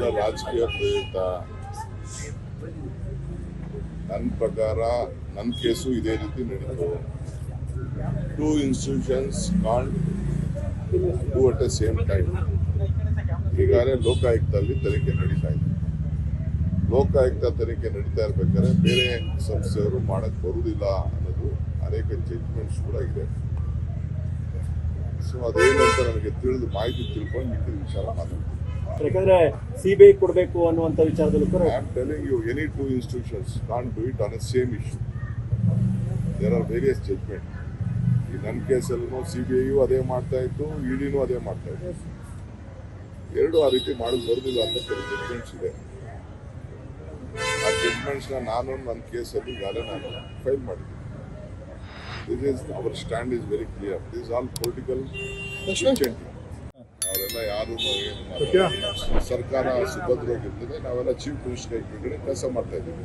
ಇದೆಲ್ಲ ರಾಜಕೀಯ ಪ್ರೇರಿತ ನನ್ನ ಪ್ರಕಾರ ನನ್ನ ಕೇಸು ಇದೇ ರೀತಿ ನಡೀತು. Two institutions can't do at the same time ಈಗಾಗಲೇ ಲೋಕಾಯುಕ್ತದಲ್ಲಿ ತನಿಖೆ ನಡೀತಾ ಇದೆ. ಲೋಕಾಯುಕ್ತ ತನಿಖೆ ನಡೀತಾ ಇರ್ಬೇಕಾದ್ರೆ ಬೇರೆ ಸಂಸ್ಥೆಯವರು ಮಾಡಕ್ ಬರುವುದಿಲ್ಲ ಅನ್ನೋದು ಅನೇಕ ಜಡ್ಜ್ಮೆಂಟ್ಸ್ ಕೂಡ ಇದೆ. ಸೊ ಅದೇನಂತ ನನಗೆ ತಿಳಿದು ಮಾಹಿತಿ ತಿಳ್ಕೊಂಡು ಮಿಕ್ಕಿದ ವಿಚಾರ ಮಾತಾಡ್ತೀನಿ. ಯಾಕಂದ್ರೆ ಸಿಬಿಐ ಕೊಡಬೇಕು ಅನ್ನುವಂತ ವಿಚಾರದಲ್ಲೂ ಕೂಡ I am telling you any two institutions can do it on a same issue there are various judgement ಈ ನನ್ನ ಕೇಸಲ್ಲೂ ಸಿ ಬಿ ಐಯು ಅದೇ ಮಾಡ್ತಾ ಇತ್ತು ಇಡಿನೂ ಅದೇ ಮಾಡ್ತಾ ಇತ್ತು. ಎರಡು ಆ ರೀತಿ ಮಾಡೋದು ಬರೋದಿಲ್ಲ ಅಂತ ಕೆಲವು ಜಡ್ಜ್ಮೆಂಟ್ಸ್ ಇದೆ. ಆ ಜಡ್ಜ್ಮೆಂಟ್ಸ್ನ ನಾನು ನನ್ನ ಕೇಸಲ್ಲಿ ಈಗಾಗಲೇ ನಾನು ಫೈಲ್ ಮಾಡಿದ್ದೀನಿ. This is our stand is very clear this all political ಮಾಡಲ್ಲ. ಸರ್ಕಾರ ಸುಭದ್ರವಾಗಿರ್ತದೆ ನಾವೆಲ್ಲ ಚೀಫ್ ಮಿನಿಸ್ಟರ್ ಕೆಲಸ ಮಾಡ್ತಾ ಇದ್ದೀವಿ